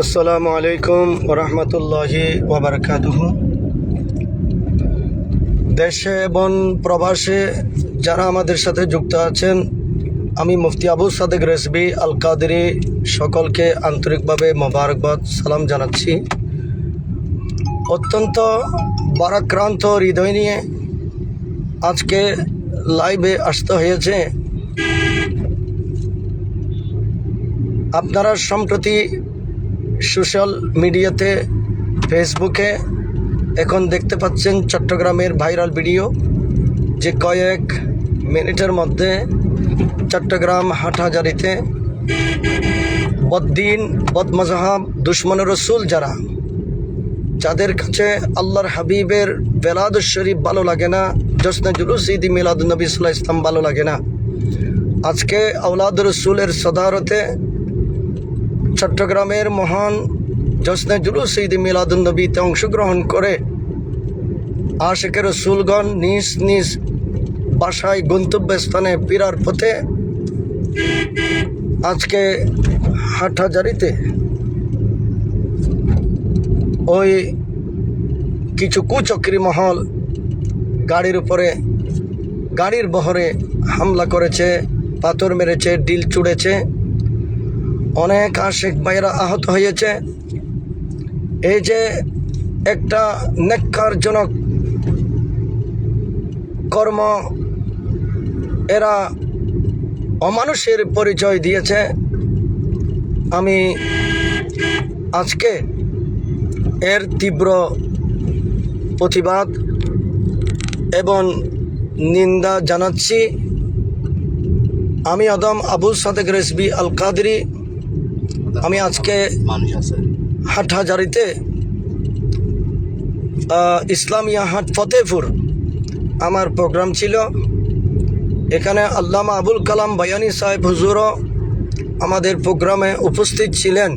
আসসালামু আলাইকুম ওরহমতুল্লাহি ওবরকাতুহ। দেশে এবং প্রবাসে যারা আমাদের সাথে যুক্ত আছেন, আমি মুফতি আবু সাদেক রেসবি আল কাদেরি সকলকে আন্তরিকভাবে মোবারকবাদ, সালাম জানাচ্ছি। অত্যন্ত বারাক্রান্ত হৃদয় নিয়ে আজকে লাইভে আসতে হয়েছে। আপনারা সম্প্রতি সোশ্যাল মিডিয়াতে, ফেসবুকে এখন দেখতে পাচ্ছেন চট্টগ্রামের ভাইরাল ভিডিও, যে কয়েক মিনিটের মধ্যে চট্টগ্রাম হাটহাজারিতে বদ্দিন বদমজাহাব দুশ্মন রসুল যারা, যাদের কাছে আল্লাহর হাবিবের বেলাদ শরীফ ভালো লাগে না জসনে জুলুস ঈদ মিলাদুলনবী সাল্লাহ ইসলাম ভালো লাগে না। আজকে আউলাদ রসুলের সদারতে চট্টগ্রামের মহান জসনে জুলুস ঈদ মিলাদুলনবীতে অংশগ্রহণ করে আশেকের রসুলগণ নিজ নিজ বাসায় গন্তব্যস্থানে ফেরার পথে আজকে হাটহাজারিতে ওই কিছু কুচক্রী মহল গাড়ির উপরে, গাড়ির বহরে হামলা করেছে, পাথর মেরেছে, ডিল চুড়েছে অনেক আশেক ভাইরা আহত হয়েছে। এই যে একটা নেককারজনক কর্ম এরা অমানুষের পরিচয় দিয়েছে। আমি আজকে এর তীব্র প্রতিবাদ এবং নিন্দা জানাচ্ছি। আমি আদম আবুল সাদেক রেসবি আল কাদরি আমি আজকে মানুষ আছে। হাটহাজারিতে ইসলামিয়া হাট ফতেপুর আমার প্রোগ্রাম ছিল। এখানে আল্লামা আবুল কালাম বায়ানি সাহেব হুজুরও আমাদের প্রোগ্রামে উপস্থিত ছিলেন।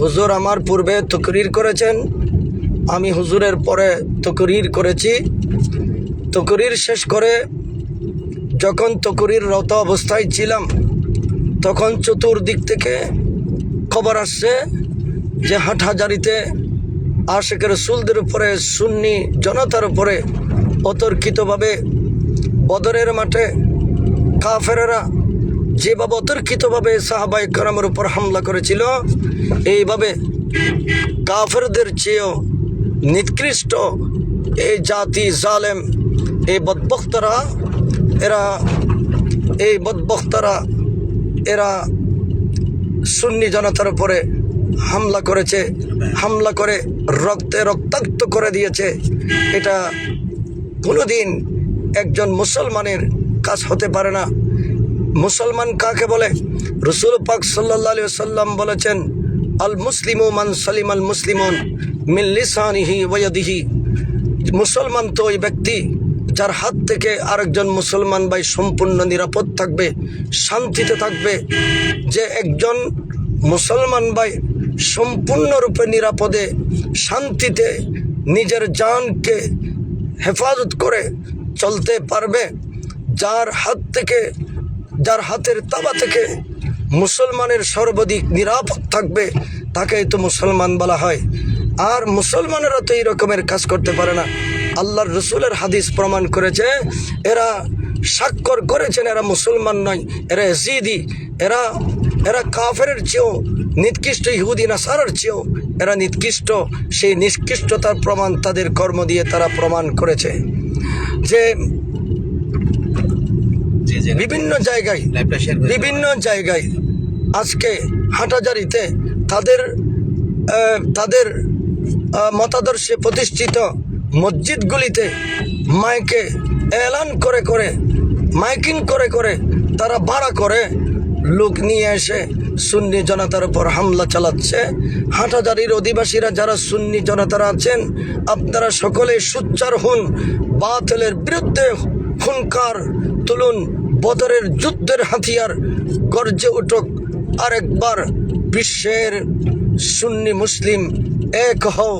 হুজুর আমার পূর্বে তকরির করেছেন আমি হুজুরের পরে তকরির করেছি। তকরির শেষ করে যখন তকরির রত অবস্থায় ছিলাম তখন চতুর্দিক থেকে খবর আসছে যে হাটহাজারিতে আশেকের সুলদের উপরে সুন্নি জনতার উপরে অতর্কিতভাবে বদরের মাঠে কাফেরেরা যেভাবে অতর্কিতভাবে সাহাবাই করামের উপর হামলা করেছিল, এইভাবে কাফেরদের চেয়েও নিকৃষ্ট এই জাতি জালেম, এই বদবক্তরা এরা, এই বদবক্তরা এরা সুন্নি জনতার উপরে হামলা করেছে, হামলা করে রক্তে রক্তাক্ত করে দিয়েছে। এটা কোনোদিন একজন মুসলমানের কাজ হতে পারে না। মুসলমান কাকে বলে? রসুল পাক সাল্লাহ সাল্লাম বলেছেন আল মুসলিম মান সালিম আল মুসলিমন মিল্লিসানিহি ওয়াদিহি মুসলমান তো ওই ব্যক্তি যার হাত থেকে আরেকজন মুসলমান ভাই সম্পূর্ণ নিরাপদ থাকবে, শান্তিতে থাকবে, যে একজন মুসলমান ভাই সম্পূর্ণরূপে নিরাপদে, শান্তিতে নিজের জানকে হেফাজত করে চলতে পারবে, যার হাত থেকে, যার হাতের তাবা থেকে মুসলমানের সর্বাধিক নিরাপদ থাকবে, তাকেই তো মুসলমান বলা হয়। আর মুসলমানেরা তো এই রকমের কাজ করতে পারে না। আল্লাহর রসুলের হাদিস প্রমাণ করেছে এরা স্বাক্ষর করেছেন এরা মুসলমান নয় এরা জিদি এরা এরা কাফের চেয়েও নিকৃষ্ট ইহুদি নাসারার চেয়েও এরা নিকৃষ্ট সেই নিষ্কৃষ্টতার প্রমাণ তাদের কর্ম দিয়ে তারা প্রমাণ করেছে যে বিভিন্ন জায়গায় বিভিন্ন জায়গায় আজকে হাটাজারিতে তাদের তাদের মতাদর্শে প্রতিষ্ঠিত মসজিদগুলিতে মাইকে এলান করে করে মাইকিং করে করে তারা ভাড়া করে লোক নিয়ে এসে সুন্নি জনতার উপর হামলা চালাচ্ছে। হাটাজারির অধিবাসীরা যারা সুন্নি জনতারা আছেন, আপনারা সকলে সুচ্চার হন, বাতিলের বিরুদ্ধে হুঙ্কার তুলুন, বদরের যুদ্ধের হাতিয়ার গর্জে উঠুক। আরেকবার বিশ্বের সুন্নি মুসলিম এক হও,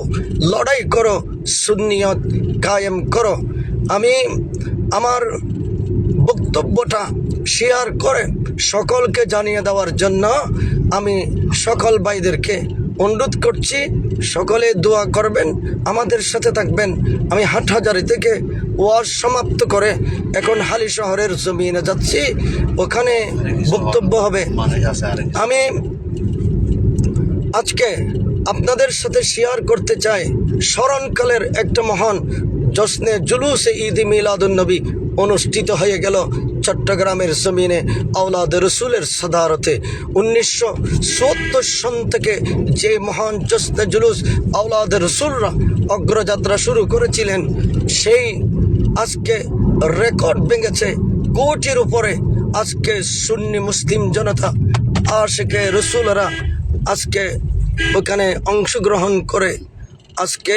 লড়াই করো সুন্নিয়ত কায়েম করো। আমি আমার বক্তব্যটা শেয়ার করে সকলকে জানিয়ে দেওয়ার জন্য আমি সকল ভাইদেরকে অনুরোধ করছি সকলে দোয়া করবেন আমাদের সাথে থাকবেন। আমি হাটহাজারি থেকে ওয়াজ সমাপ্ত করে এখন হালি শহরের জমিনে যাচ্ছি। ওখানে বক্তব্য হবে। আমি আজকে আপনাদের সাথে শেয়ার করতে চাই। স্মরণকালের একটা মহান জশ্নে জুলুসে ঈদ মিলাদুন্নবী অনুষ্ঠিত হয়ে গেল চট্টগ্রামের জমিনে আওলাদ রসুলের সদারতে। উনিশশো সত্তর সন থেকে যে মহান জশ্নে জুলুস আওলাদ রসুলরা অগ্রযাত্রা শুরু করেছিলেন, সেই আজকে রেকর্ড ভেঙেছে কোটির উপরে। আজকে সুন্নি মুসলিম জনতা, আশেকে রসুলরা আজকে ওখানে অংশগ্রহণ করে আজকে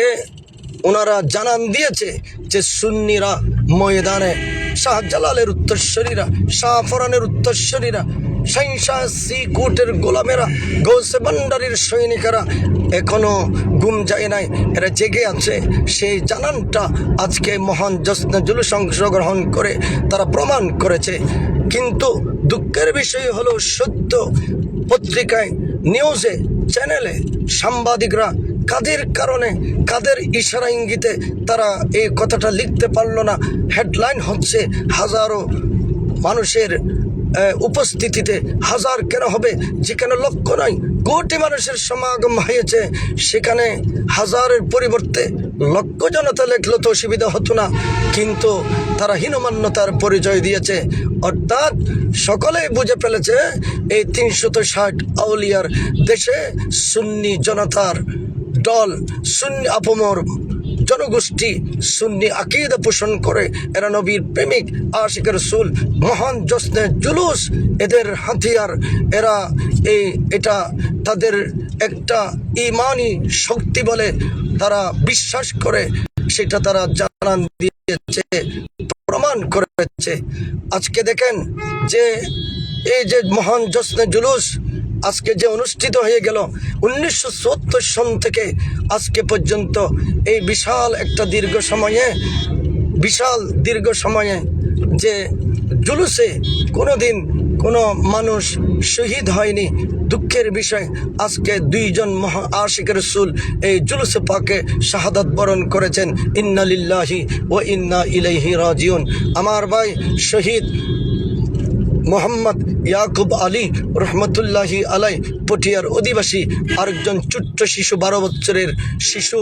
ওনারা জানান দিয়েছে যে সুন্নিরা ময়দানে শাহজালালের উত্তরস্বরীরা শাহফরানের উত্তরস্বরীরা সাইনশা সি কোর্টের গোলামেরা, গৌসে ভান্ডারির সৈনিকেরা এখনও ঘুম যায় নাই, এরা জেগে আছে। সেই জানানটা আজকে মহান জশ্নে জুলুস অংশগ্রহণ করে তারা প্রমাণ করেছে। কিন্তু দুঃখের বিষয় হলো সত্য পত্রিকায়, নিউজে চ্যানেলে সাংবাদিকরা কাদের কারণে, কাদের ইশারা ইঙ্গিতে তারা এই কথাটা লিখতে পারল না। হেডলাইন হচ্ছে হাজারো মানুষের উপস্থিতিতে হাজার কেন হবে যেখানে লক্ষ্য নয়। কোটি মানুষের সমাগম হয়েছে। সেখানে হাজারের পরিবর্তে লক্ষ জনতা লেখলো, তো অসুবিধা হতো না। কিন্তু তারা হীনমান্যতার পরিচয় দিয়েছে। অর্থাৎ সকলেই বুঝে ফেলেছে, এই তিনশত ষাট আউলিয়ার দেশে সুন্নি জনতার দল, সুন্নি আপমর জনগোষ্ঠী, সুন্নি আকিদা পোষণ করে। এরা নবীর প্রেমিক আশিকের সুল মহান জশ্নে জুলুস, এদের হাতিয়ার। এরা এই, এটা তাদের একটা ইমানি শক্তি বলে তারা বিশ্বাস করে, সেটা তারা জানান দিয়েছে, প্রমাণ করেছে। আজকে দেখেন যে এই যে মহান জশ্নে জুলুস আজকে যে অনুষ্ঠিত হয়ে গেল, উনিশশো সত্তর সন থেকে আজকে পর্যন্ত এই বিশাল একটা দীর্ঘ সময়ে, বিশাল দীর্ঘ সময়ে যে জুলুসে কোনো দিন কোনো মানুষ শহীদ হয়নি। দুঃখের বিষয়, আজকে দুইজন মহা আশিকের রসুল এই জুলুসে পাকে শাহাদাত বরণ করেছেন। ইন্নালিল্লাহি ও ইন্না ইলাইহি রাজিউন। আমার ভাই শহীদ মোহাম্মদ ইয়াকুব আলী রহমতুল্লাহি আলাই পটিয়ার অধিবাসী, আরেকজন ছোট্ট শিশু, বারো বছরের শিশু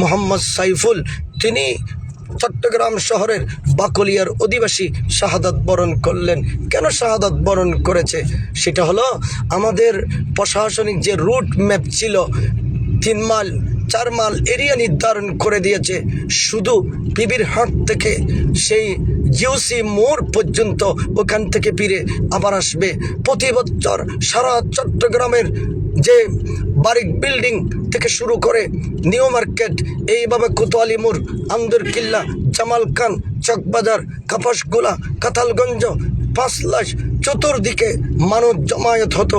মোহাম্মদ সাইফুল। তিনি চট্টগ্রাম শহরের বাকলিয়ার অধিবাসী শাহাদাত বরণ করলেন। কেন শাহাদাত বরণ করেছে? সেটা হলো, আমাদের প্রশাসনিক যে রুট ম্যাপ ছিল, তিন মাইল, চার মাইল এরিয়া নির্ধারণ করে দিয়েছে। শুধু পিবির হাট থেকে সেই জিওসি মোড় পর্যন্ত ওখান থেকে ফিরে আবার আসবে। প্রতি বছর সারা চট্টগ্রামের যে বাড়ি বিল্ডিং থেকে শুরু করে নিউ মার্কেট এইভাবে কোতোয়ালি মোড় আন্দর কিল্লা, জামাল খান, চকবাজার, কাপাসগোলা কাতালগঞ্জ পাঁচ লাশ চতুর্দিকে মানুষ জমায়েত হতো।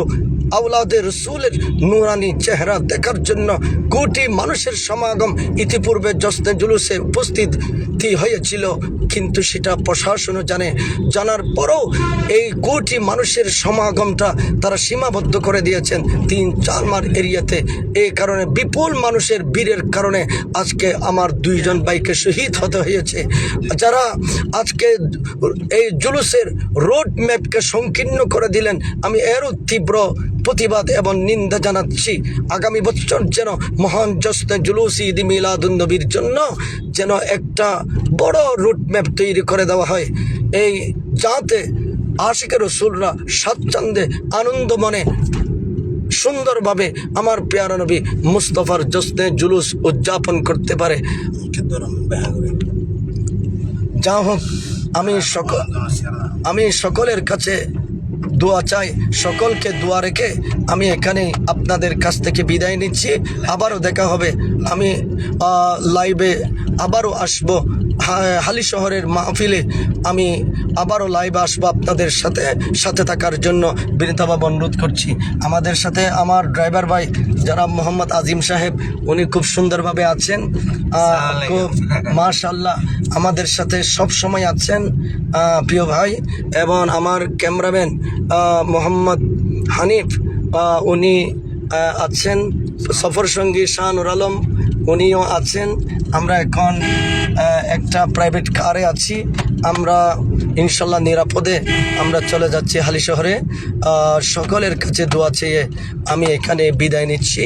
আউলাদের রসুলের নুরানি চেহারা দেখার জন্য কোটি মানুষের সমাগম ইতিপূর্বে জশ্নে জুলুসে উপস্থিতি হয়েছিল। কিন্তু সেটা প্রশাসনও জানে। জানার পরও এই কোটি মানুষের সমাগমটা তারা সীমাবদ্ধ করে দিয়েছেন। তিন, চার মার এরিয়াতে। এই কারণে বিপুল মানুষের বীরের কারণে আজকে আমার দুইজন বাইকে শহীদ হতে হয়েছে। যারা আজকে এই জুলুসের রোড ম্যাপকে সংকীর্ণ করে দিলেন, আমি এরও তীব্র প্রতিবাদ এবং নিন্দা জানাচ্ছি। আগামী বছর যেন মহান জশ্নে জুলুস ঈদ মিলাদুন্নবীর জন্য যেন একটা বড় রুট ম্যাপ তৈরি করে দেওয়া হয়। এই যাতে আশিকের রসুলরা স্বাচ্ছন্দ্যে আনন্দ মনে সুন্দরভাবে আমার পেয়ারা নবী মুস্তফার জশ্নে জুলুস উদযাপন করতে পারে। যা হোক, আমি সকল আমি সকলের কাছে দোয়া চাই। সকলকে দোয়া রেখে আমি এখানে আপনাদের কাছ থেকে বিদায় নিচ্ছি। আবারও দেখা হবে। আমি লাইভে আবারও আসব। হালি শহরের মাহফিলে আমি আবারও লাইভে আসব আপনাদের সাথে সাথে থাকার জন্য বিনীতাবাব অনুরোধ করছি। আমাদের সাথে আমার ড্রাইভার ভাই যারা মোহাম্মদ আজিম সাহেব উনি খুব সুন্দরভাবে আছেন। খুব মাশাল্লাহ আমাদের সাথে সব সময় আছেন প্রিয় ভাই এবং আমার ক্যামেরাম্যান মোহাম্মদ হানিফ উনি আছেন। সফর সঙ্গী শাহানুর আলম, উনিও আছেন। আমরা এখন একটা প্রাইভেট কারে আছি। আমরা ইনশাল্লাহ নিরাপদে আমরা চলে যাচ্ছি হালি শহরে। সকলের কাছে দোয়া চেয়ে আমি এখানে বিদায় নিচ্ছি।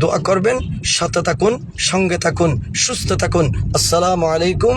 দোয়া করবেন, সাথে থাকুন, সঙ্গে থাকুন, সুস্থ থাকুন। আসসালামু আলাইকুম।